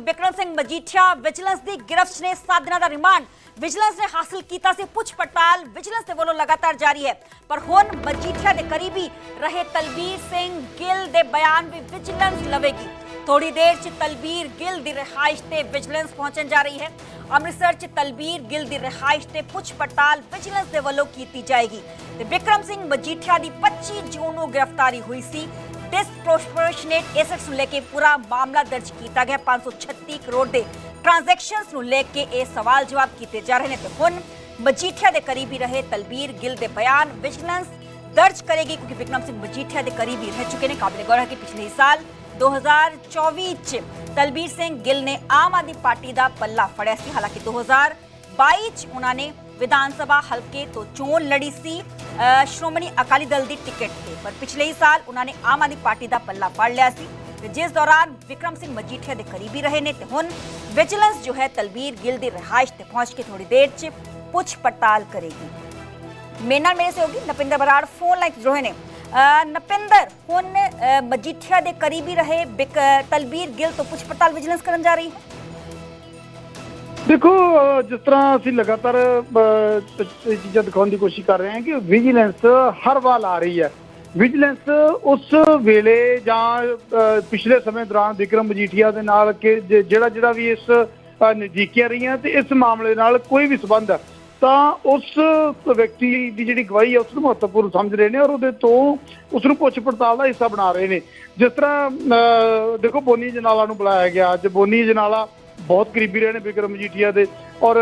Bikram Singh Majithia vigilance ਦੀ ਗ੍ਰਿਫਤ ਨੇ 7 ਦਿਨਾਂ ਦਾ ਰਿਮਾਂਡ। ਵਿਜੀਲੈਂਸ ਨੇ ਹਾਸਲ ਕੀਤਾ ਸੀ ਪੁੱਛ ਪੜਤਾਲ। ਵਿਜੀਲੈਂਸ ਦੇ ਵੱਲੋਂ ਲਗਾਤਾਰ ਜਾਰੀ ਹੈ। ਪਰ ਹੁਣ ਮਜੀਠੀਆ ਦੇ ਕਰੀਬੀ ਰਹੇ ਤਲਬੀਰ ਸਿੰਘ ਗਿੱਲ ਦੇ ਬਿਆਨ ਵੀ ਵਿਜੀਲੈਂਸ ਲਵੇਗੀ। ਥੋੜੀ ਦੇਰ 'ਚ ਤਲਬੀਰ ਗਿੱਲ ਦੀ ਰਿਹਾਇਸ਼ ਤੇ ਵਿਜੀਲੈਂਸ ਪਹੁੰਚਣ ਜਾ ਰਹੀ ਹੈ। ਅੰਮ੍ਰਿਤਸਰ 'ਚ ਤਲਬੀਰ ਗਿੱਲ ਦੀ ਰਿਹਾਇਸ਼ ਤੇ ਪੁੱਛ ਪੜਤਾਲ ਵਿਜੀਲੈਂਸ ਦੇ ਵੱਲੋਂ ਕੀਤੀ ਜਾਏਗੀ। ਤੇ ਬਿਕਰਮ ਸਿੰਘ ਮਜੀਠੀਆ ਦੀ 25 ਜੂਨ ਨੂੰ ਗ੍ਰਿਫਤਾਰੀ ਹੋਈ ਸੀ। ਡਿਸਪ੍ਰੋਪੋਰਸ਼ਨੇਟ ਐਸੈਟਸ ਨੂੰ ਲੈ ਕੇ ਪੂਰਾ ਮਾਮਲਾ ਦਰਜ ਕੀਤਾ ਗਿਆ। 536 ਕਰੋੜ ਦੇ ਟ੍ਰਾਂਜੈਕਸ਼ਨਸ ਨੂੰ ਲੈ ਕੇ ਇਹ ਸਵਾਲ ਜਵਾਬ ਕੀਤੇ ਜਾ ਰਹੇ ਨੇ ਤੇ ਹੁਣ ਮਜੀਠੀਆ ਦੇ ਕਰੀਬੀ ਰਹੇ ਤਲਬੀਰ ਗਿੱਲ ਦੇ ਬਿਆਨ। ਵਿਜੀਲੈਂਸ ਦਰਜ ਕਰੇਗੀ ਕਿਉਂਕਿ ਵਿਕਰਮ ਸਿੰਘ ਮਜੀਠੀਆ ਦੇ ਕਰੀਬੀ ਰਹਿ ਚੁੱਕੇ ਨੇ। ਕਾਬਿਲ ਗੌਰ ਹੈ ਕਿ ਪਿਛਲੇ ਸਾਲ 2024 ਚ ਤਲਬੀਰ ਸਿੰਘ ਗਿੱਲ ਨੇ ਆਮ ਆਦਮੀ ਪਾਰਟੀ ਦਾ ਪੱਲਾ ਫੜਿਆ ਸੀ। ਹਾਲਾਂਕਿ 2022 ਚ ਉਹਨਾਂ ਨੇ ਵਿਧਾਨ ਸਭਾ ਹਲਕੇ ਤੋਂ ਚੋਣ ਲੜੀ ਸੀ। ਸ਼੍ਰੋਮਣੀ ਅਕਾਲੀ ਦਲ ਦੀ ਟਿਕਟ ਤੇ। ਪਰ ਪਿਛਲੇ ਹੀ ਸਾਲ ਉਹਨਾਂ ਨੇ ਆਮ ਆਦਮੀ ਪਾਰਟੀ ਦਾ ਪੱਲਾ ਫੜ ਲਿਆ ਸੀ। ਜਿਸ ਦੌਰਾਨ ਵਿਕਰਮ ਸਿੰਘ ਮਜੀਠੀਆ ਦੇ ਕਰੀਬੀ ਰਹੇ ਨੇ ਤੇ ਹੁਣ ਵਿਜੀਲੈਂਸ ਜੋ ਹੈ ਤਲਬੀਰ ਗਿੱਲ ਦੀ ਰਿਹਾਇਸ਼ ਤੇ ਪਹੁੰਚ ਕੇ ਥੋੜੀ ਦੇਰ 'ਚ ਪੁੱਛ ਪੜਤਾਲ ਕਰੇਗੀ। ਮੇਰੇ ਨਾਲ ਮੇਰੇ ਸਹਿਯੋਗੀ ਨਪਿੰਦਰ ਬਰਾੜ ਫੋਨ ਲਾਈਨ ਤੇ ਜੁੜੇ ਨੇ। ਨਪਿੰਦਰ, ਹੁਣ ਮਜੀਠੀਆ ਦੇ ਕਰੀਬੀ ਰਹੇ ਬਿਕ- ਤਲਬੀਰ ਗਿੱਲ ਤੋਂ ਪੁੱਛ ਪੜਤਾਲ ਵਿਜੀਲੈਂਸ ਕਰਨ ਜਾ ਰਹੀ ਹੈ। ਦੇਖੋ, ਜਿਸ ਤਰ੍ਹਾਂ ਅਸੀਂ ਲਗਾਤਾਰ ਇਹ ਚੀਜ਼ਾਂ ਦਿਖਾਉਣ ਦੀ ਕੋਸ਼ਿਸ਼ ਕਰ ਰਹੇ ਹਾਂ ਕਿ ਵਿਜੀਲੈਂਸ ਹਰ ਵਾਰ ਆ ਰਹੀ ਹੈ। ਵਿਜੀਲੈਂਸ ਉਸ ਵੇਲੇ ਜਾਂ ਪਿਛਲੇ ਸਮੇਂ ਦੌਰਾਨ ਵਿਕਰਮ ਮਜੀਠੀਆ ਦੇ ਨਾਲ ਕਿ ਜਿਹੜਾ ਜਿਹੜਾ ਵੀ ਇਸ ਨਜ਼ਦੀਕੀਆਂ ਰਹੀਆਂ ਤੇ ਇਸ ਮਾਮਲੇ ਨਾਲ ਕੋਈ ਵੀ ਸਬੰਧ ਹੈ ਤਾਂ ਉਸ ਵਿਅਕਤੀ ਦੀ ਜਿਹੜੀ ਗਵਾਹੀ ਹੈ ਉਸ ਨੂੰ ਮਹੱਤਵਪੂਰਨ ਸਮਝ ਰਹੇ ਨੇ ਔਰ ਉਹਦੇ ਤੋਂ ਉਸ ਨੂੰ ਪੁੱਛ ਪੜਤਾਲ ਦਾ ਹਿੱਸਾ ਬਣਾ ਰਹੇ ਨੇ। ਜਿਸ ਤਰ੍ਹਾਂ ਦੇਖੋ, ਬੋਨੀ ਜਨਾਲਾ ਨੂੰ ਬੁਲਾਇਆ ਗਿਆ। ਅੱਜ ਬੋਨੀ ਜਨਾਲਾ ਬਹੁਤ ਕਰੀਬੀ ਰਹੇ ਨੇ ਵਿਕਰਮ ਮਜੀਠੀਆ ਦੇ। ਔਰ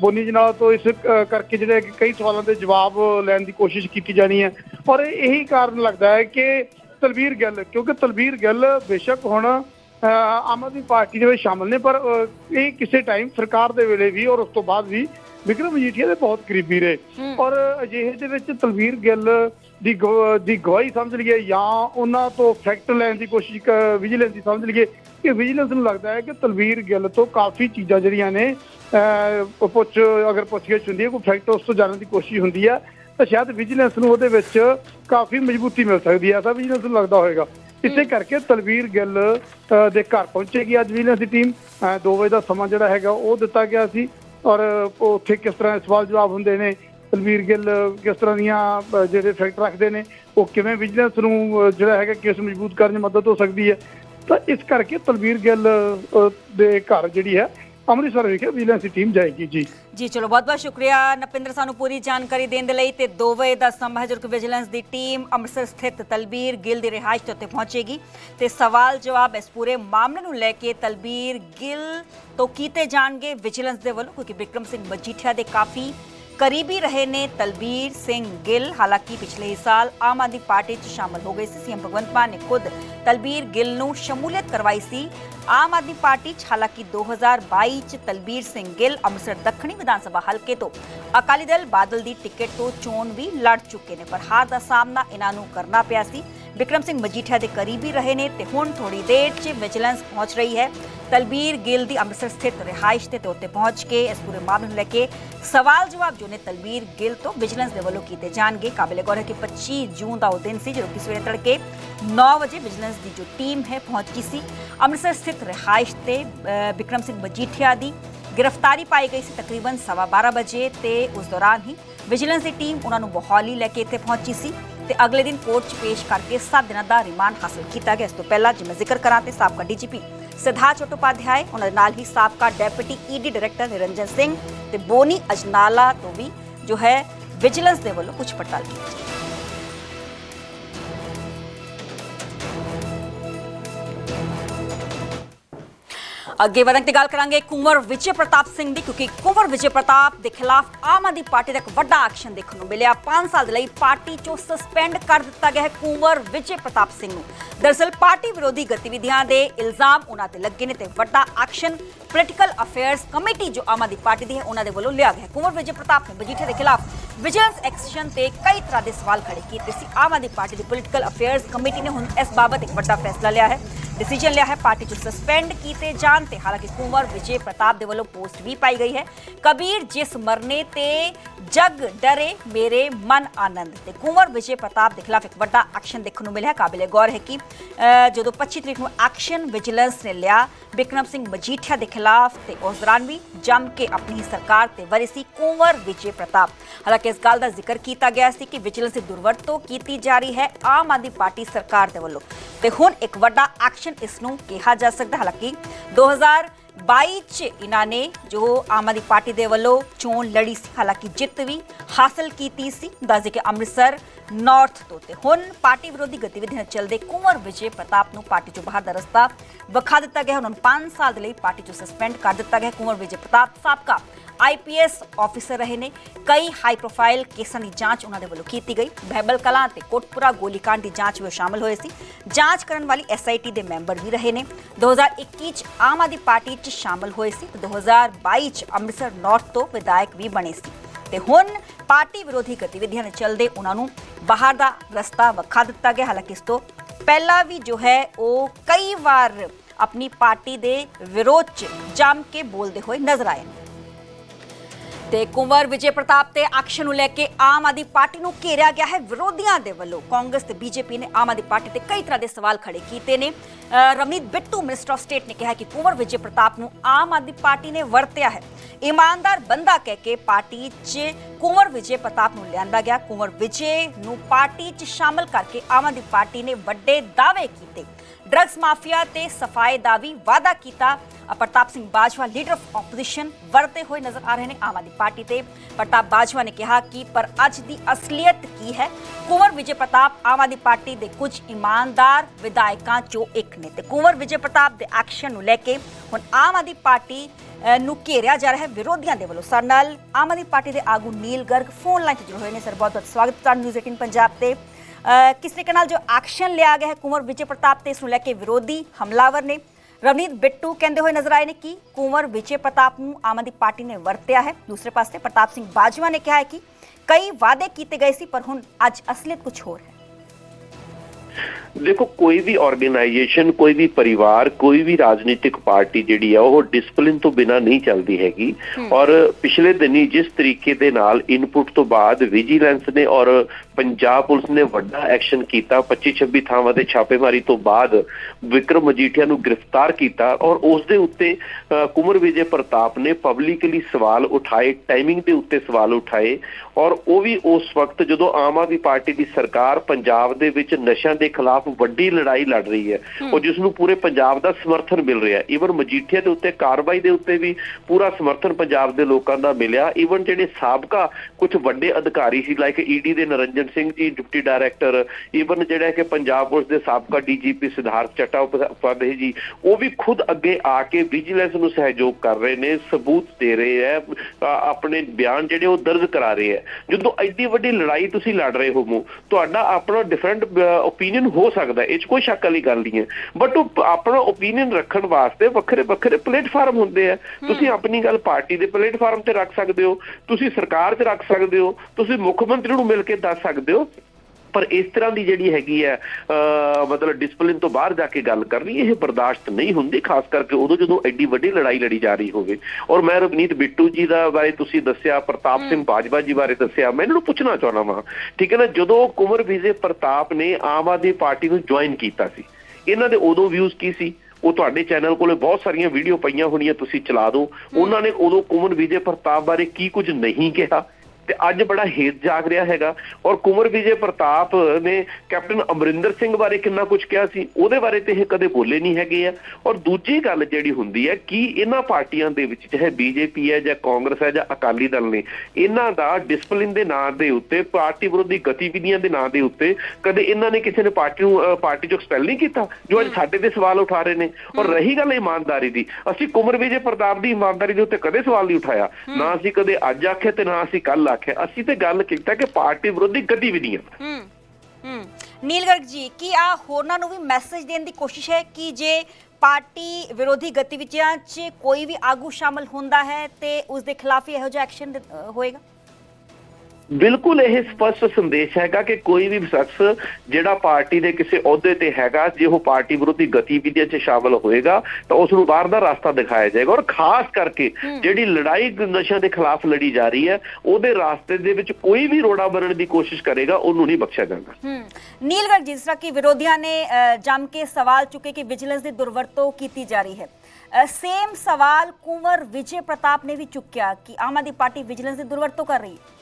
ਬੋਨੀ ਜਨਾਲਾ ਤੋਂ ਇਸ ਕਰਕੇ ਜਿਹੜੇ ਕਈ ਸਵਾਲਾਂ ਦੇ ਜਵਾਬ ਲੈਣ ਦੀ ਕੋਸ਼ਿਸ਼ ਕੀਤੀ ਜਾਣੀ ਹੈ। ਔਰ ਇਹ- ਕਾਰਨ ਲੱਗਦਾ ਹੈ ਕਿ ਤਲਵੀਰ ਗਿੱਲ ਕਿਉਂਕਿ ਤਲਵੀਰ ਗਿੱਲ ਬੇਸ਼ੱਕ ਹੁਣ ਆਮ ਆਦਮੀ ਪਾਰਟੀ ਦੇ ਵਿੱਚ ਸ਼ਾਮਲ ਨੇ ਪਰ ਇਹ ਕਿਸੇ ਟਾਈਮ ਸਰਕਾਰ ਦੇ ਵੇਲੇ ਵੀ ਔਰ ਉਸ ਤੋਂ ਬਾਅਦ ਵੀ ਵਿਕਰਮ ਮਜੀਠੀਆ ਦੇ ਬਹੁਤ ਕਰੀਬੀ ਰਹੇ। ਔਰ ਅਜਿਹੇ ਦੇ ਵਿੱਚ ਤਲਵੀਰ ਗਿੱਲ ਦੀ ਦੀ ਗਵਾਹੀ ਸਮਝ ਲਈਏ ਜਾਂ ਉਹਨਾਂ ਤੋਂ ਫੈਕਟ ਲੈਣ ਦੀ ਕੋਸ਼ਿਸ਼ ਵਿਜੀਲੈਂਸ ਦੀ ਸਮਝ ਲਈਏ ਕਿ ਵਿਜੀਲੈਂਸ ਨੂੰ ਲੱਗਦਾ ਹੈ ਕਿ ਤਲਵੀਰ ਗਿੱਲ ਤੋਂ ਕਾਫੀ ਚੀਜ਼ਾਂ ਜਿਹੜੀਆਂ ਨੇ ਪੁੱਛ ਅਗਰ ਪੁੱਛਗਿੱਛ ਹੁੰਦੀ ਹੈ ਕੋਈ ਫੈਕਟ ਉਸ ਤੋਂ ਜਾਣਨ ਦੀ ਕੋਸ਼ਿਸ਼ ਹੁੰਦੀ ਹੈ ਤਾਂ ਸ਼ਾਇਦ ਵਿਜੀਲੈਂਸ ਨੂੰ ਉਹਦੇ ਵਿੱਚ ਕਾਫੀ ਮਜ਼ਬੂਤੀ ਮਿਲ ਸਕਦੀ ਹੈ ਐਸਾ ਵਿਜੀਲੈਂਸ ਨੂੰ ਲੱਗਦਾ ਹੋਵੇਗਾ। ਇਸੇ ਕਰਕੇ ਤਲਵੀਰ ਗਿੱਲ ਦੇ ਘਰ ਪਹੁੰਚੇਗੀ ਅੱਜ ਵਿਜੀਲੈਂਸ ਦੀ ਟੀਮ 2 ਵਜੇ ਦਾ ਸਮਾਂ ਜਿਹੜਾ ਹੈਗਾ ਉਹ ਦਿੱਤਾ ਗਿਆ ਸੀ। ਔਰ ਉੱਥੇ ਕਿਸ ਤਰ੍ਹਾਂ ਸਵਾਲ ਜਵਾਬ ਹੁੰਦੇ ਨੇ ਤਲਵੀਰ ਗਿੱਲ ਕਿਸ ਤਰ੍ਹਾਂ ਦੀਆਂ ਜਿਹੜੇ ਫੈਕਟ ਰੱਖਦੇ ਨੇ, ਉਹ ਕਿਵੇਂ ਵਿਜੀਲੈਂਸ ਨੂੰ ਜਿਹੜਾ ਹੈਗਾ ਕੇਸ ਮਜ਼ਬੂਤ ਕਰਨ 'ਚ ਮਦਦ ਹੋ ਸਕਦੀ ਹੈ। ਤਾਂ ਇਸ ਕਰਕੇ ਤਲਵੀਰ ਗਿੱਲ ਦੇ ਘਰ ਜਿਹੜੀ ਹੈ, ਅੰਮ੍ਰਿਤਸਰ ਵਿਖੇ ਵਿਜੀਲੈਂਸ ਦੀ ਟੀਮ ਜਾਏਗੀ, ਜੀ। ਜੀ, ਚਲੋ ਬਹੁਤ ਬਹੁਤ ਸ਼ੁਕਰੀਆ ਨਪਿੰਦਰ ਸਾਨੂੰ ਪੂਰੀ ਜਾਣਕਾਰੀ ਦੇਣ ਦੇ ਲਈ ਤੇ 2 ਵਜੇ ਦਾ ਸਮਾਂ ਹੈ ਜਦੋਂ ਵਿਜੀਲੈਂਸ ਦੀ ਟੀਮ ਅੰਮ੍ਰਿਤਸਰ ਸਥਿਤ ਤਲਬੀਰ ਗਿੱਲ ਦੀ ਰਿਹਾਇਸ਼ ਤੇ ਉੱਤੇ ਪਹੁੰਚੇਗੀ। ਤੇ ਸਵਾਲ ਜਵਾਬ ਇਸ ਪੂਰੇ ਮਾਮਲੇ ਨੂੰ ਲੈ ਕੇ ਤਲਬੀਰ ਗਿੱਲ ਤੋਂ ਕੀਤੇ ਜਾਣਗੇ ਵਿਜੀਲੈਂਸ ਦੇ ਵੱਲੋਂ, ਕਿਉਂਕਿ ਵਿਕਰਮ ਸਿੰਘ ਮਜੀਠੀਆ ਦੇ ਕਾਫੀ ਕਰੀਬੀ ਰਹੇ ਨੇ ਤਲਬੀਰ ਸਿੰਘ ਗਿੱਲ। ਹਾਲਾਂਕਿ ਪਿਛਲੇ ਹੀ ਸਾਲ ਆਮ ਆਦਮੀ ਪਾਰਟੀ 'ਚ ਸ਼ਾਮਲ ਹੋ ਗਏ ਸੀ। ਸੀਐਮ ਭਗਵੰਤ ਮਾਨ ਨੇ ਖੁਦ ਤਲਬੀਰ ਗਿੱਲ ਨੂੰ ਸ਼ਮੂਲੀਅਤ ਕਰਵਾਈ ਸੀ। ਆਮ ਆਦਮੀ ਪਾਰਟੀ 'ਚ ਹਾਲਾਂਕਿ 2022 'ਚ ਤਲਬੀਰ ਸਿੰਘ ਗਿੱਲ ਅੰਮ੍ਰਿਤਸਰ ਦੱਖਣੀ ਵਿਧਾਨ ਸਭਾ ਹਲਕੇ ਤੋਂ ਅਕਾਲੀ ਦਲ ਬਾਦਲ ਦੀ ਟਿਕਟ ਤੋਂ ਚੋਣ ਵੀ ਲੜ ਚੁੱਕੇ ਨੇ। ਪਰ ਹਾਰ ਦਾ ਸਾਹਮਣਾ ਇਹਨਾਂ ਨੂੰ ਕਰਨਾ ਪਿਆ ਸੀ। ਵਿਕਰਮ ਸਿੰਘ ਮਜੀਠੀਆ ਦੇ ਕਰੀਬੀ ਰਹੇ ਨੇ ਤੇ ਹੁਣ ਥੋੜੀ ਦੇਰ 'ਚ ਵਿਜੀਲੈਂਸ ਪਹੁੰਚ ਰਹੀ ਹੈ ਤਲਬੀਰ ਗਿੱਲ ਦੀ ਅੰਮ੍ਰਿਤਸਰ ਸਥਿਤ ਰਿਹਾਇਸ਼ ਤੇ ਤੇ ਉੱਤੇ ਪਹੁੰਚ ਕੇ ਇਸ ਪੂਰੇ ਮਾਮਲੇ ਨੂੰ ਲੈ ਕੇ ਸਵਾਲ ਜਵਾਬ ਜੋ ਨੇ ਤਲਬੀਰ ਗਿੱਲ ਤੋਂ ਵਿਜੀਲੈਂਸ ਦੇ ਵੱਲੋਂ ਕੀਤੇ ਜਾਣਗੇ ਕਾਬਿਲ ਗੌਰ ਹੈ ਕਿ 25 ਜੂਨ ਦਾ ਉਹ ਦਿਨ ਸੀ ਜਦੋਂ ਕਿ ਸਵੇਰੇ ਤੜਕੇ 9 ਵਜੇ ਵਿਜੀਲੈਂਸ ਦੀ ਜੋ ਟੀਮ ਹੈ ਪਹੁੰਚੀ ਸੀ ਅੰਮ੍ਰਿਤਸਰ ਸਥਿਤ ਰਿਹਾਇਸ਼ ਤੇ ਅ, ਵਿਕਰਮ ਸਿੰਘ ਮਜੀਠੀਆ ਦੀ ਗ੍ਰਿਫਤਾਰੀ ਪਾਈ ਗਈ ਸੀ ਤਕਰੀਬਨ ਸਵਾ 12 ਵਜੇ ਤੇ ਉਸ ਦੌਰਾਨ ਹੀ ਵਿਜੀਲੈਂਸ ਦੀ ਟੀਮ ਉਹਨਾਂ ਨੂੰ ਬਹੌਲੀ ਲੈ ਕੇ ਇੱਥੇ ਪਹੁੰਚੀ ਸੀ ਤੇ ਅਗਲੇ ਦਿਨ ਕੋਰਟ 'ਚ ਪੇਸ਼ ਕਰਕੇ 7 ਦਿਨਾਂ ਦਾ ਰਿਮਾਂਡ ਹਾਸਲ ਕੀਤਾ ਗਿਆ। ਇਸ ਤੋਂ ਪਹਿਲਾਂ ਜੇ ਮੈਂ ਜ਼ਿਕਰ ਕਰਾਂ ਤੇ ਸਾਬਕਾ ਡੀਜੀਪੀ ਸਿਧਾਰਥ ਚਟੋਪਾਧਿਆਏ, ਉਹਨਾਂ ਦੇ ਨਾਲ ਹੀ ਸਾਬਕਾ deputy ED director Niranjan Singh ਤੇ ਬੋਨੀ ਅਜਨਾਲਾ ਤੋਂ ਵੀ ਜੋ ਹੈ ਵਿਜੀਲੈਂਸ ਦੇ ਵੱਲੋਂ ਪੁੱਛ ਪੜਤਾਲ ਕੀਤੀ ਅੱਗੇ ਵਧਣ ਤੇ ਗੱਲ ਕਰਾਂਗੇ ਕੁੰਵਰ ਵਿਜੇ ਪ੍ਰਤਾਪ ਸਿੰਘ ਦੀ, ਕਿਉਂਕਿ ਕੁੰਵਰ ਵਿਜੇ ਪ੍ਰਤਾਪ ਦੇ ਖਿਲਾਫ ਆਮ ਆਦਮੀ ਪਾਰਟੀ ਦਾ ਇੱਕ ਵੱਡਾ ਐਕਸ਼ਨ ਦੇਖਣ ਨੂੰ ਮਿਲਿਆ। 5 ਸਾਲ ਦੇ ਲਈ ਪਾਰਟੀ ਚੋਂ ਸਸਪੈਂਡ ਕਰ ਦਿੱਤਾ ਗਿਆ ਹੈ ਕੁੰਵਰ ਵਿਜੇ ਪ੍ਰਤਾਪ ਸਿੰਘ ਨੂੰ। ਦਰਅਸਲ ਪਾਰਟੀ ਵਿਰੋਧੀ ਗਤੀਵਿਧੀਆਂ ਦੇ ਇਲਜ਼ਾਮ ਉਹਨਾਂ ਤੇ ਲੱਗੇ ਨੇ ਤੇ ਵੱਡਾ ਐਕਸ਼ਨ ਪੋਲੀਟੀਕਲ ਅਫੇਅਰਸ ਕਮੇਟੀ ਜੋ ਆਮ ਆਦਮੀ ਪਾਰਟੀ ਦੀ ਹੈ, ਉਹਨਾਂ ਦੇ ਵੱਲੋਂ ਲਿਆ ਗਿਆ ਕੁੰਵਰ ਵਿਜੇ ਪ੍ਰਤਾਪ ਨੇ ਮਜੀਠੇ ਦੇ ਖਿਲਾਫ ਵਿਜੀਲੈਂਸ ਐਕਸ਼ਨ ਤੇ ਕਈ ਤਰ੍ਹਾਂ ਦੇ ਸਵਾਲ ਖੜੇ ਕੀਤੇ ਸੀ। ਆਮ ਆਦਮੀ ਪਾਰਟੀ ਦੀ ਪੋਲੀਟੀਕਲ ਅਫੇਅਰਸ ਕਮੇਟੀ ਨੇ ਹੁਣ ਇਸ ਬਾਬਤ ਇੱਕ ਵੱਡਾ ਫੈਸਲਾ ਲਿਆ ਹੈ। ਡਿਸੀਜਨ ਲਿਆ ਹੈ, ਪਾਰਟੀ ਤੋਂ ਸਸਪੈਂਡ ਕੀਤੇ ਜਾਣ ਤੇ ਹਾਲਾਂਕਿ ਕੁੰਵਰ ਵਿਜੇ ਪ੍ਰਤਾਪ ਦੇ ਵੱਲੋਂ ਪੋਸਟ ਵੀ ਪਾਈ ਗਈ ਹੈ। ਕਬੀਰ ਜਿਸ ਮਰਨੇ ਤੇ ਜਗ ਡਰੇ, ਮੇਰੇ ਮਨ ਆਨੰਦ। ਤੇ ਕੁੰਵਰ ਵਿਜੇ ਪ੍ਰਤਾਪ ਦੇ ਖਿਲਾਫ ਇੱਕ ਵੱਡਾ ਐਕਸ਼ਨ ਦੇਖਣ ਨੂੰ ਮਿਲਿਆ, ਕਾਬਿਲੇ ਗੌਰ ਹੈ ਕਿ ਜਦੋਂ 25 ਤਰੀਕ ਨੂੰ ਐਕਸ਼ਨ ਵਿਜੀਲੈਂਸ ਨੇ ਲਿਆ, ਬਿਕਰਮ ਸਿੰਘ ਮਜੀਠੀਆ ਦੇ ਖਿਲਾਫ ਤੇ ਉਸ ਦੌਰਾਨ ਵੀ ਜੰਮ ਕੇ ਆਪਣੀ ਸਰਕਾਰ ਤੇ ਵਰੇ ਸੀ ਕੁੰਵਰ ਵਿਜੇ ਪ੍ਰਤਾਪ। ਹਾਲਾਂਕਿ ਇਸ ਗੱਲ ਦਾ ਜ਼ਿਕਰ ਕੀਤਾ ਗਿਆ ਸੀ ਕਿ ਵਿਜੀਲੈਂਸ ਦੀ ਦੁਰਵਰਤੋਂ ਕੀਤੀ ਜਾ ਰਹੀ ਹੈ ਆਮ ਆਦਮੀ ਪਾਰਟੀ ਸਰਕਾਰ ਦੇ ਵੱਲੋਂ। ਤੇ ਹੁਣ ਇੱਕ ਵੱਡਾ ਐਕਸ਼ਨ ਇਸ ਨੂੰ ਕਿਹਾ ਜਾ ਸਕਦਾ ਹਾਲਾਂਕਿ 2022 ਚ ਇਹਨਾਂ ਨੇ ਜੋ ਆਮ ਆਦਮੀ ਪਾਰਟੀ ਦੇ ਵੱਲੋਂ ਚੋਣ ਲੜੀ ਸੀ, ਹਾਲਾਂਕਿ ਜਿੱਤ ਵੀ ਹਾਸਲ ਕੀਤੀ ਸੀ। ਦੱਸਦੇ ਕਿ ਅੰਮ੍ਰਿਤਸਰ ਨਾਰਥ ਤੋਂ ਤੇ ਹੁਣ ਪਾਰਟੀ ਵਿਰੋਧੀ ਗਤੀਵਿਧੀਆਂ ਨਾਲ ਚੱਲਦੇ ਕੁੰਵਰ ਵਿਜੇ ਪ੍ਰਤਾਪ ਨੂੰ ਪਾਰਟੀ ਚੋਂ ਬਾਹਰ ਦਾ ਰਸਤਾ ਵਿਖਾ ਦਿੱਤਾ ਗਿਆ ਉਹਨਾਂ ਨੂੰ 5 ਸਾਲ ਦੇ ਲਈ ਪਾਰਟੀ ਚੋਂ ਸਸਪੈਂਡ ਕਰ ਦਿੱਤਾ ਗਿਆ ਕੁੰਵਰ ਵਿਜੇ ਪ੍ਰਤਾਪ, ਸਾਬਕਾ ਆਈਪੀਐਸ ਆਫੀਸਰ ਰਹੇ ਨੇ। ਕਈ ਹਾਈ ਪ੍ਰੋਫਾਈਲ ਕੇਸਾਂ ਦੀ ਜਾਂਚ ਉਹਨਾਂ ਦੇ ਵੱਲੋਂ ਕੀਤੀ ਗਈ। ਬਹਿਬਲ ਕਲਾਂ ਤੇ ਕੋਟਪੁਰਾ ਗੋਲੀकांड ਦੀ ਜਾਂਚ ਵਿੱਚ ਸ਼ਾਮਲ ਹੋਏ ਸੀ। ਜਾਂਚ ਕਰਨ ਵਾਲੀ ਐਸਆਈਟੀ ਦੇ ਮੈਂਬਰ ਵੀ ਰਹੇ ਨੇ। 2021 ਚ ਆਮ ਆਦਮੀ ਪਾਰਟੀ ਚ ਸ਼ਾਮਲ ਹੋਏ ਸੀ ਤੇ 2022 ਚ ਅੰਮ੍ਰਿਤਸਰ ਨਾਰਥ ਤੋਂ ਵਿਧਾਇਕ ਵੀ ਬਣੇ ਸੀ। ਤੇ ਹੁਣ ਪਾਰਟੀ ਵਿਰੋਧੀ ਗਤੀਵਿਧੀਆਂ ਦੇ ਚੱਲਦੇ ਉਹਨਾਂ ਨੂੰ ਬਾਹਰ ਦਾ ਰਸਤਾ ਵਿਖਾ ਦਿੱਤਾ ਗਿਆ। ਹਾਲਾਂਕਿ ਇਸ ਤੋਂ ਪਹਿਲਾਂ ਵੀ ਜੋ ਹੈ, ਉਹ ਕਈ ਵਾਰ ਆਪਣੀ ਪਾਰਟੀ ਦੇ ਵਿਰੋਧ ਚ ਜੰਮ ਕੇ ਬੋਲਦੇ ਹੋਏ ਨਜ਼ਰ ਆਏ ਨੇ। ਤੇ ਕੁੰਵਰ ਵਿਜੇ ਪ੍ਰਤਾਪ ਤੇ ਐਕਸ਼ਨ ਨੂੰ ਲੈ ਕੇ ਆਮ ਆਦਮੀ ਪਾਰਟੀ ਨੂੰ ਘੇਰਿਆ ਗਿਆ ਹੈ। ਵਿਰੋਧੀਆਂ ਦੇ ਵੱਲੋਂ ਕਾਂਗਰਸ ਤੇ ਬੀਜੇਪੀ ਨੇ ਆਮ ਆਦਮੀ ਪਾਰਟੀ ਤੇ ਕਈ ਤਰ੍ਹਾਂ ਦੇ ਸਵਾਲ ਖੜੇ ਕੀਤੇ ਨੇ। ਅਹ Ravneet Bittu minister of state ਨੇ ਕਿਹਾ ਕਿ ਕੁੰਵਰ ਵਿਜੇ ਪ੍ਰਤਾਪ ਨੂੰ ਆਮ ਆਦਮੀ ਪਾਰਟੀ ਨੇ ਵਰਤਿਆ ਹੈ। ਇਮਾਨਦਾਰ ਬੰਦਾ ਕਹਿ ਕੇ ਪਾਰਟੀ 'ਚ ਕੁੰਵਰ ਵਿਜੇ ਪ੍ਰਤਾਪ ਨੂੰ ਲਿਆਂਦਾ ਗਿਆ। ਕੁੰਵਰ ਵਿਜੇ ਨੂੰ ਪਾਰਟੀ 'ਚ ਸ਼ਾਮਲ ਕਰਕੇ ਆਮ ਆਦਮੀ ਪਾਰਟੀ ਨੇ ਵੱਡੇ ਦਾਅਵੇ ਕੀਤੇ। ਡਰੱਗਸ ਮਾਫੀਆ ਤੇ ਸਫ਼ਾਈ ਦਾ ਵੀ ਵਾਅਦਾ ਕੀਤਾ। Partap Singh Bajwa leader of opposition ਵਰਤੇ ਹੋਏ ਨਜ਼ਰ ਆ ਰਹੇ ਨੇ ਆਮ ਆਦਮੀ ਪਾਰਟੀ ਤੇ। ਪ੍ਰਤਾਪ ਬਾਜਵਾ ਨੇ ਕਿਹਾ ਕਿ, ਪਰ ਅੱਜ ਦੀ ਅਸਲੀਅਤ ਕੀ ਹੈ? ਕੁੰਵਰ ਵਿਜੇ ਪ੍ਰਤਾਪ ਆਮ ਆਦਮੀ ਪਾਰਟੀ ਦੇ ਕੁਝ ਇਮਾਨਦਾਰ ਵਿਧਾਇਕਾਂ ਚੋਂ ਇੱਕ ਨੇ ਤੇ ਕੁੰਵਰ ਵਿਜੇ ਪ੍ਰਤਾਪ ਦੇ ਐਕਸ਼ਨ ਨੂੰ ਲੈ ਕੇ ਹੁਣ ਆਮ ਆਦਮੀ ਪਾਰਟੀ ਨੂੰ ਘੇਰਿਆ ਜਾ ਰਿਹਾ ਹੈ ਵਿਰੋਧੀਆਂ ਦੇ ਵੱਲੋਂ। ਸਾਡੇ ਨਾਲ ਆਮ ਆਦਮੀ ਪਾਰਟੀ ਦੇ ਆਗੂ ਨੀਲ ਗਰਗ ਫੋਨ ਲਾਈਨ ਤੇ ਜੁੜੇ ਹੋਏ ਨੇ। ਸਰ, ਬਹੁਤ ਬਹੁਤ ਸਵਾਗਤ। ਤੁਹਾਨੂੰ ਨਿਊਜ਼ 18 ਪੰਜਾਬ ਤੇ। ਕਿਸ ਤਰੀਕੇ ਨਾਲ ਜੋ ਐਕਸ਼ਨ ਲਿਆ ਗਿਆ ਹੈ ਕੁੰਵਰ ਵਿਜੇ ਪ੍ਰਤਾਪ ਤੇ ਇਸ ਨੂੰ ਲੈ ਕੇ ਵਿਰੋਧੀ ਹਮਲਾਵਰ ਨੇ। ਰਵਨੀਤ ਬਿੱਟੂ ਕਹਿੰਦੇ ਹੋਏ ਨਜ਼ਰ ਆਏ ਨੇ ਕਿ ਕੁੰਵਰ ਵਿਜੇ ਪ੍ਰਤਾਪ ਨੂੰ ਆਮ ਆਦਮੀ ਪਾਰਟੀ ਨੇ ਵਰਤਿਆ ਹੈ। ਦੂਸਰੇ ਪਾਸੇ ਪ੍ਰਤਾਪ ਸਿੰਘ ਬਾਜਵਾ ਨੇ ਕਿਹਾ ਹੈ ਕਿ ਕਈ ਵਾਅਦੇ ਕੀਤੇ ਗਏ ਸੀ ਪਰ ਹੁਣ ਅੱਜ ਅਸਲੀਅਤ ਕੁਝ ਹੋਰ ਹੈ। ਦੇਖੋ ਕੋਈ ਵੀ ਆਰਗੇਨਾਈਜੇਸ਼ਨ ਕੋਈ ਵੀ ਪਰਿਵਾਰ ਕੋਈ ਵੀ ਰਾਜਨੀਤਿਕ ਪਾਰਟੀ ਜਿਹੜੀ ਆ ਉਹ ਡਿਸਪਲਿਨ ਤੋਂ ਬਿਨਾ ਨਹੀਂ ਚੱਲਦੀ ਹੈਗੀ। ਔਰ ਪਿਛਲੇ ਦਿਨੀ ਜਿਸ ਤਰੀਕੇ ਦੇ ਨਾਲ ਇਨਪੁਟ ਤੋਂ ਬਾਅਦ ਵਿਜੀਲੈਂਸ ਨੇ ਔਰ ਪੰਜਾਬ ਪੁਲਿਸ ਨੇ ਵੱਡਾ ਐਕਸ਼ਨ ਕੀਤਾ। 25 26 ਥਾਵਾਂ ਤੇ ਛਾਪੇਮਾਰੀ ਤੋਂ ਬਾਅਦ ਵਿਕਰਮ ਮਜੀਠੀਆ ਨੂੰ ਗ੍ਰਿਫਤਾਰ ਕੀਤਾ ਔਰ ਉਸ ਦੇ ਉੱਤੇ ਕੁਮਰ ਵਿਜੇ ਪ੍ਰਤਾਪ ਨੇ ਪਬਲਿਕਲੀ ਸਵਾਲ ਉਠਾਏ ਟਾਈਮਿੰਗ ਦੇ ਉੱਤੇ ਸਵਾਲ ਉਠਾਏ ਔਰ ਉਹ ਵੀ ਉਸ ਵਕਤ ਜਦੋਂ ਆਮ ਆਦਮੀ ਪਾਰਟੀ ਦੀ ਸਰਕਾਰ ਪੰਜਾਬ ਦੇ ਵਿੱਚ ਨਸ਼ਿਆਂ ਦੇ ਖਿਲਾਫ ਵੱਡੀ ਲੜਾਈ ਲੜ ਰਹੀ ਹੈ ਉਹ ਜਿਸ ਨੂੰ ਪੂਰੇ ਪੰਜਾਬ ਦਾ ਸਮਰਥਨ ਮਿਲ ਰਿਹਾ ਈਵਨ ਮਜੀਠੀਆ ਦੇ ਉੱਤੇ ਕਾਰਵਾਈ ਦੇ ਉੱਤੇ ਵੀ ਪੂਰਾ ਸਮਰਥਨ ਪੰਜਾਬ ਦੇ ਲੋਕਾਂ ਦਾ ਮਿਲਿਆ। ਈਵਨ ਜਿਹੜੇ ਸਾਬਕਾ ਕੁਝ ਵੱਡੇ ਅਧਿਕਾਰੀ ਸੀ ਲਾਈਕ ਈਡੀ ਦੇ Niranjan Singh ji deputy director even ਜਿਹੜਾ ਕਿ ਪੰਜਾਬ ਪੁਲਿਸ ਦੇ ਸਾਬਕਾ ਡੀਜੀਪੀ ਸਿਧਾਰਥ ਚੱਟਾਉਪਾਧਿਆਏ ਜੀ ਉਹ ਵੀ ਖੁਦ ਅੱਗੇ ਆ ਕੇ ਵਿਜੀਲੈਂਸ ਨੂੰ ਸਹਿਯੋਗ ਕਰ ਰਹੇ ਨੇ ਸਬੂਤ ਦੇ ਰਹੇ ਹੈ ਆਪਣੇ ਬਿਆਨ ਜਿਹੜੇ ਉਹ ਦਰਜ ਕਰਾ ਰਹੇ ਹੈ। ਜਦੋਂ ਐਡੀ ਵੱਡੀ ਲੜਾਈ ਤੁਸੀਂ ਲੜ ਰਹੇ ਹੋ ਤੁਹਾਡਾ ਆਪਣਾ ਡਿਫਰੈਂਟ ਓਪੀਨੀਅਨ ਹੋ ਸਕਦਾ ਇਹ 'ਚ ਕੋਈ ਸ਼ੱਕ ਵਾਲੀ ਗੱਲ ਨਹੀਂ ਹੈ। ਬਟ ਉਹ ਆਪਣਾ ਓਪੀਨੀਅਨ ਰੱਖਣ ਵਾਸਤੇ ਵੱਖਰੇ ਵੱਖਰੇ ਪਲੇਟਫਾਰਮ ਹੁੰਦੇ ਆ ਤੁਸੀਂ ਆਪਣੀ ਗੱਲ ਪਾਰਟੀ ਦੇ ਪਲੇਟਫਾਰਮ ਤੇ ਰੱਖ ਸਕਦੇ ਹੋ ਤੁਸੀਂ ਸਰਕਾਰ 'ਚ ਰੱਖ ਸਕਦੇ ਹੋ ਤੁਸੀਂ ਮੁੱਖ ਮੰਤਰੀ ਨੂੰ ਮਿਲ ਕੇ ਦੱਸ ਸਕਦੇ ਹੋ? ਪਰ ਇਸ ਤਰ੍ਹਾਂ ਦੀ ਜਿਹੜੀ ਹੈਗੀ ਹੈ ਮਤਲਬ ਡਿਸਪਲਿਨ ਤੋਂ ਬਾਹਰ ਜਾ ਕੇ ਗੱਲ ਕਰਨੀ ਇਹ ਬਰਦਾਸ਼ਤ ਨਹੀਂ ਹੁੰਦੀ ਖਾਸ ਕਰਕੇ ਉਦੋਂ ਜਦੋਂ ਐਡੀ ਵੱਡੀ ਲੜਾਈ ਲੜੀ ਜਾ ਰਹੀ ਹੋਵੇ। ਔਰ ਮੈਂ ਰਵਨੀਤ ਬਿੱਟੂ ਜੀ ਦਾ ਬਾਰੇ ਤੁਸੀਂ ਦੱਸਿਆ ਪ੍ਰਤਾਪ ਸਿੰਘ ਬਾਜਵਾ ਜੀ ਬਾਰੇ ਦੱਸਿਆ ਮੈਂ ਇਹਨਾਂ ਨੂੰ ਪੁੱਛਣਾ ਚਾਹਣਾ ਵਾਂ। ਠੀਕ ਹੈ ਨਾ ਜਦੋਂ ਕੁਮਰ ਵਿਜੇ ਪ੍ਰਤਾਪ ਨੇ ਆਮ ਆਦਮੀ ਪਾਰਟੀ ਨੂੰ ਜੁਆਇਨ ਕੀਤਾ ਸੀ ਇਹਨਾਂ ਦੇ ਉਦੋਂ ਵਿਊਜ਼ ਕੀ ਸੀ? ਉਹ ਤੁਹਾਡੇ ਚੈਨਲ ਕੋਲੇ ਬਹੁਤ ਸਾਰੀਆਂ ਵੀਡੀਓ ਪਈਆਂ ਹੋਣੀਆਂ ਤੁਸੀਂ ਚਲਾ ਦਿਓ। ਉਹਨਾਂ ਨੇ ਉਦੋਂ ਕੁਮਰ ਵਿਜੇ ਪ੍ਰਤਾਪ ਬਾਰੇ ਕੀ ਕੁਝ ਨਹੀਂ ਕਿਹਾ? ਤੇ ਅੱਜ ਬੜਾ ਹੇਤ ਜਾਗ ਰਿਹਾ ਹੈਗਾ। ਔਰ ਕੁਮਰ ਵਿਜੇ ਪ੍ਰਤਾਪ ਨੇ ਕੈਪਟਨ ਅਮਰਿੰਦਰ ਸਿੰਘ ਬਾਰੇ ਕਿੰਨਾ ਕੁਝ ਕਿਹਾ ਸੀ ਉਹਦੇ ਬਾਰੇ ਤੇ ਇਹ ਕਦੇ ਬੋਲੇ ਨਹੀਂ ਹੈਗੇ ਆ। ਔਰ ਦੂਜੀ ਗੱਲ ਜਿਹੜੀ ਹੁੰਦੀ ਹੈ ਕਿ ਇਹਨਾਂ ਪਾਰਟੀਆਂ ਦੇ ਵਿੱਚ ਚਾਹੇ ਬੀਜੇਪੀ ਹੈ ਜਾਂ ਕਾਂਗਰਸ ਹੈ ਜਾਂ ਅਕਾਲੀ ਦਲ ਨੇ ਇਹਨਾਂ ਦਾ ਡਿਸਪਲਿਨ ਦੇ ਨਾਂ ਦੇ ਉੱਤੇ ਪਾਰਟੀ ਵਿਰੋਧੀ ਗਤੀਵਿਧੀਆਂ ਦੇ ਨਾਂ ਦੇ ਉੱਤੇ ਕਦੇ ਇਹਨਾਂ ਨੇ ਕਿਸੇ ਨੇ ਪਾਰਟੀ ਨੂੰ ਪਾਰਟੀ ਚੋਂ ਐਕਸਪੈਲ ਨਹੀਂ ਕੀਤਾ ਜੋ ਅੱਜ ਸਾਡੇ ਤੇ ਸਵਾਲ ਉਠਾ ਰਹੇ ਨੇ? ਔਰ ਰਹੀ ਗੱਲ ਇਮਾਨਦਾਰੀ ਦੀ ਅਸੀਂ ਕੁਮਰ ਵਿਜੇ ਪ੍ਰਤਾਪ ਦੀ ਇਮਾਨਦਾਰੀ ਦੇ ਉੱਤੇ ਕਦੇ ਸਵਾਲ ਨਹੀਂ ਉਠਾਇਆ। ਨਾ ਅਸੀਂ ਕਦੇ ਅੱਜ ਆਖਿਆ ਤੇ ਨਾ ਅਸੀਂ ਕੱਲ ਆਖਿਆ ਅਸੀਂ ਤੇ ਗੱਲ ਕੀਤਾ ਕਿ ਪਾਰਟੀ ਵਿਰੋਧੀ ਗਤੀਵਿਧੀਆਂ ਹੂੰ। ਹੂੰ ਨੀਲ ਗਰਗ ਜੀ, ਕੀ ਆ ਹੋਰਨਾਂ ਨੂੰ ਵੀ ਮੈਸੇਜ ਦੇਣ ਦੀ ਕੋਸ਼ਿਸ਼ ਹੈ ਕਿ ਜੇ ਪਾਰਟੀ ਵਿਰੋਧੀ ਗਤੀਵਿਧੀਆਂ 'ਚ ਕੋਈ ਵੀ ਆਗੂ ਸ਼ਾਮਲ ਹੁੰਦਾ ਹੈ ਤੇ ਉਸ ਦੇ ਖਿਲਾਫ ਇਹੋ ਜਿਹਾ ਐਕਸ਼ਨ ਹੋਏਗਾ? ਬਿਲਕੁਲ ਇਹ ਸਪਸ਼ਟ ਸੰਦੇਸ਼ ਹੈਗਾ ਕਿ ਕੋਈ ਵੀ ਸ਼ਖਸ ਜਿਹੜਾ ਪਾਰਟੀ ਦੇ ਕਿਸੇ ਅਹੁਦੇ ਤੇ ਹੈਗਾ ਜੇ ਉਹ ਪਾਰਟੀ ਵਿਰੋਧੀ ਗਤੀਵਿਧੀਆਂ 'ਚ ਸ਼ਾਮਲ ਹੋਏਗਾ ਤਾਂ ਉਸ ਨੂੰ ਬਾਹਰ ਦਾ ਰਸਤਾ ਦਿਖਾਇਆ ਜਾਏਗਾ। ਔਰ ਖਾਸ ਕਰਕੇ ਜਿਹੜੀ ਲੜਾਈ ਨਸ਼ਿਆਂ ਦੇ ਖਿਲਾਫ ਲੜੀ ਜਾ ਰਹੀ ਹੈ ਉਹਦੇ ਰਾਸਤੇ ਦੇ ਵਿੱਚ ਕੋਈ ਵੀ ਰੋੜਾ ਬਣਨ ਦੀ ਕੋਸ਼ਿਸ਼ ਕਰੇਗਾ ਉਹਨੂੰ ਨਹੀਂ ਬਖਸ਼ਿਆ ਜਾਣਾ ਹੂੰ। ਨੀਲਗੜ੍ਹ ਜਿਸ ਤਰ੍ਹਾਂ ਕਿ ਵਿਰੋਧੀਆਂ ਨੇ ਜੰਮ ਕੇ ਸਵਾਲ ਚੁੱਕੇ ਕਿ ਵਿਜੀਲੈਂਸ ਦੀ ਦੁਰਵਰਤੋਂ ਕੀਤੀ ਜਾ ਰਹੀ ਹੈ। ਸੇਮ ਸਵਾਲ ਕੁੰਵਰ ਵਿਜੇ ਪ੍ਰਤਾਪ ਨੇ ਵੀ ਚੁੱਕਿਆ ਕਿ ਆਮ ਆਦਮੀ ਪਾਰਟੀ ਵਿਜੀਲੈਂਸ ਦੀ ਦੁਰਵਰਤੋਂ ਕਰ ਰਹੀ ਹੈ।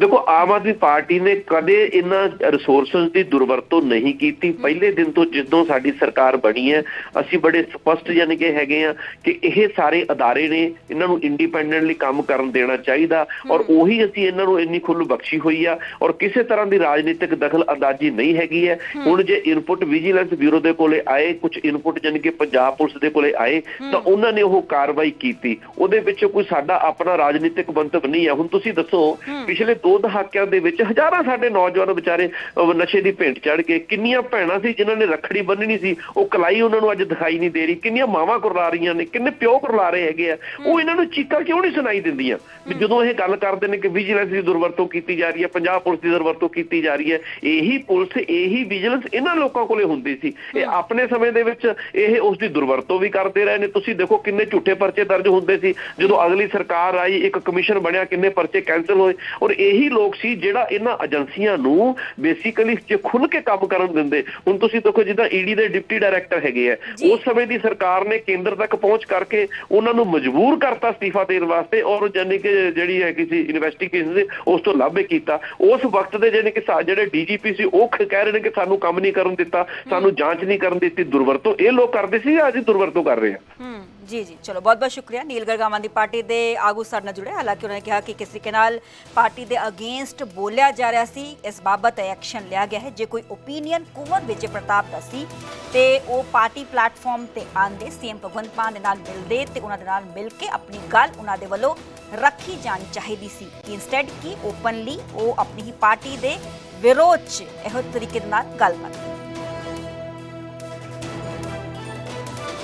ਦੇਖੋ ਆਮ ਆਦਮੀ ਪਾਰਟੀ ਨੇ ਕਦੇ ਇਹਨਾਂ ਰਿਸੋਰਸਸ ਦੀ ਦੁਰਵਰਤੋਂ ਨਹੀਂ ਕੀਤੀ। ਪਹਿਲੇ ਦਿਨ ਤੋਂ ਜਦੋਂ ਸਾਡੀ ਸਰਕਾਰ ਬਣੀ ਹੈ ਅਸੀਂ ਬੜੇ ਸਪਸ਼ਟ ਯਾਨੀ ਕਿ ਹੈਗੇ ਆ ਕਿ ਇਹ ਸਾਰੇ ਅਦਾਰੇ ਨੇ ਇਹਨਾਂ ਨੂੰ ਇੰਡੀਪੈਂਡੈਂਟਲੀ ਕੰਮ ਕਰਨ ਦੇਣਾ ਚਾਹੀਦਾ ਔਰ ਉਹੀ ਅਸੀਂ ਇਹਨਾਂ ਨੂੰ ਇੰਨੀ ਖੁੱਲ੍ਹ ਬਖਸ਼ੀ ਹੋਈ ਆ ਔਰ ਕਿਸੇ ਤਰ੍ਹਾਂ ਦੀ ਰਾਜਨੀਤਿਕ ਦਖਲ ਅੰਦਾਜ਼ੀ ਨਹੀਂ ਹੈਗੀ ਹੈ। ਹੁਣ ਜੇ ਇਨਪੁਟ ਵਿਜੀਲੈਂਸ ਬਿਊਰੋ ਦੇ ਕੋਲੇ ਆਏ ਕੁਝ ਇਨਪੁਟ ਯਾਨੀ ਕਿ ਪੰਜਾਬ ਪੁਲਿਸ ਦੇ ਕੋਲੇ ਆਏ ਤਾਂ ਉਹਨਾਂ ਨੇ ਉਹ ਕਾਰਵਾਈ ਕੀਤੀ। ਉਹਦੇ ਵਿੱਚ ਕੋਈ ਸਾਡਾ ਆਪਣਾ ਰਾਜਨੀਤਿਕ ਮੰਤਵ ਨਹੀਂ ਹੈ ਹੁਣ ਤੁਸੀਂ ਦੱਸੋ ਪਿਛਲੇ ਦੋ ਦਹਾਕਿਆਂ ਦੇ ਵਿੱਚ ਹਜ਼ਾਰਾਂ ਸਾਡੇ ਨੌਜਵਾਨ ਵਿਚਾਰੇ ਨਸ਼ੇ ਦੀ ਭੇਂਟ ਚੜ ਕੇ ਕਿੰਨੀਆਂ ਭੈਣਾਂ ਸੀ ਜਿਨ੍ਹਾਂ ਨੇ ਰੱਖੜੀ ਬੰਨਣੀ ਸੀ ਉਹ ਕਲਾਈ ਉਹਨਾਂ ਨੂੰ ਅੱਜ ਦਿਖਾਈ ਨਹੀਂ ਦੇ ਰਹੀ ਕਿੰਨੀਆਂ ਮਾਵਾਂ ਕੁਰਲਾ ਰਹੀਆਂ ਨੇ ਕਿੰਨੇ ਪਿਓ ਕੁਰਲਾ ਰਹੇ ਹੈਗੇ ਆ ਉਹ ਇਹਨਾਂ ਨੂੰ ਚੀਕਾਂ ਕਿਉਂ ਨਹੀਂ ਸੁਣਾਈ ਦਿੰਦੀਆਂ? ਵੀ ਜਦੋਂ ਇਹ ਗੱਲ ਕਰਦੇ ਨੇ ਕਿ ਵਿਜੀਲੈਂਸ ਦੀ ਦੁਰਵਰਤੋਂ ਕੀਤੀ ਜਾ ਰਹੀ ਹੈ ਪੰਜਾਬ ਪੁਲਿਸ ਦੀ ਦੁਰਵਰਤੋਂ ਕੀਤੀ ਜਾ ਰਹੀ ਹੈ ਇਹੀ ਪੁਲਿਸ ਇਹੀ ਵਿਜੀਲੈਂਸ ਇਹਨਾਂ ਲੋਕਾਂ ਕੋਲੇ ਹੁੰਦੀ ਸੀ। ਇਹ ਆਪਣੇ ਸਮੇਂ ਦੇ ਵਿੱਚ ਇਹ ਉਸ ਦੀ ਦੁਰਵਰਤੋਂ ਵੀ ਕਰਦੇ ਰਹੇ ਨੇ। ਤੁਸੀਂ ਦੇਖੋ ਕਿੰਨੇ ਝੂਠੇ ਪਰਚੇ ਦਰਜ ਹੁੰਦੇ ਸੀ। ਜਦੋਂ ਅਗਲੀ ਸਰਕਾਰ ਆਈ ਇੱਕ ਕਮਿਸ਼ਨ ਬਣਿਆ ਕਿੰਨੇ ਪਰਚੇ ਕੈਨਸਲ ਹੋਏ ਔਰ ਇਹੀ ਲੋਕ ਸੀ ਜਿਹੜਾ ਇਹਨਾਂ ਏਜੰਸੀਆਂ ਨੂੰ ਬੇਸਿਕਲੀ ਜੇ ਖੁੱਲ ਕੇ ਕੰਮ ਕਰਨ ਦਿੰਦੇ। ਹੁਣ ਤੁਸੀਂ ਦੇਖੋ ਜਿੱਦਾਂ ਈਡੀ ਦੇ ਡਿਪਟੀ ਡਾਇਰੈਕਟਰ ਹੈਗੇ ਆ। ਜੀ। ਉਸ ਸਮੇਂ ਦੀ ਸਰਕਾਰ ਨੇ ਕੇਂਦਰ ਤੱਕ ਪਹੁੰਚ ਕਰਕੇ ਉਹਨਾਂ ਨੂੰ ਮਜਬੂਰ ਕਰਤਾ ਅਸਤੀਫਾ ਦੇਣ ਵਾਸਤੇ ਔਰ ਜਾਨੀ ਕਿ ਜਿਹੜੀ ਹੈ ਕਿਸੇ ਇਨਵੈਸਟੀਗੇਸ਼ਨ ਦੇ ਉਸ ਤੋਂ ਲਾਭੇ ਕੀਤਾ। ਉਸ ਵਕਤ ਦੇ ਜਾਨੀ ਕਿ ਜਿਹੜੇ ਡੀਜੀਪੀ ਸੀ ਉਹ ਕਹਿ ਰਹੇ ਨੇ ਕਿ ਸਾਨੂੰ ਕੰਮ ਨਹੀਂ ਕਰਨ ਦਿੱਤਾ ਸਾਨੂੰ ਜਾਂਚ ਨਹੀਂ ਕਰਨ ਦਿੱਤੀ ਦੁਰਵਰਤੋਂ। ਇਹ ਲੋਕ ਕਰਦੇ ਸੀ ਅੱਜ ਦੁਰਵਰਤੋਂ ਕਰ ਰਹੇ ਆ? ਹੂੰ। ਜੀ ਜੀ। ਚਲੋ, ਬਹੁਤ ਬਹੁਤ ਸ਼ੁਕਰੀਆ। ਨੀਲਗੜ੍ਹ ਗਾਵਾਂ ਦੀ ਪਾਰਟੀ ਦੇ ਆਗੂ ਸਾਡੇ ਨਾਲ ਜੁੜੇ। ਹਾਲਾਂਕਿ ਉਹਨਾਂ ਨੇ ਕਿਹਾ ਕਿ ਕਿਸੇ ਤਰੀਕੇ ਨਾਲ ਪਾਰਟੀ ਦੇ ਅਗੇਂਸਟ ਬੋਲਿਆ ਜਾ ਰਿਹਾ ਸੀ, ਇਸ ਬਾਬਤ ਐਕਸ਼ਨ ਲਿਆ ਗਿਆ ਹੈ। ਜੇ ਕੋਈ ਓਪੀਨੀਅਨ ਕੁੰਵਰ ਵਿੱਚ ਪ੍ਰਤਾਪ ਦਾ ਸੀ, ਤੇ ਉਹ ਪਾਰਟੀ ਪਲੇਟਫਾਰਮ ਤੇ ਆਂਦੇ ਸੀਐਮ ਭਗਵੰਤ ਮਾਨ ਦੇ ਨਾਲ ਮਿਲਦੇ ਤੇ ਉਹਨਾਂ ਦੇ ਨਾਲ ਮਿਲ ਕੇ ਆਪਣੀ ਗੱਲ ਉਹਨਾਂ ਦੇ ਵੱਲੋਂ ਰੱਖੀ ਜਾਣੀ ਚਾਹੀਦੀ ਸੀ ਇਨਸਟੈਡ ਕੀ ਓਪਨਲੀ ਉਹ ਆਪਣੀ ਹੀ ਪਾਰਟੀ ਦੇ ਵਿਰੋਧ 'ਚ ਇਹੋ ਤਰੀਕੇ ਦੇ ਨਾਲ ਗੱਲ ਕਰਦੇ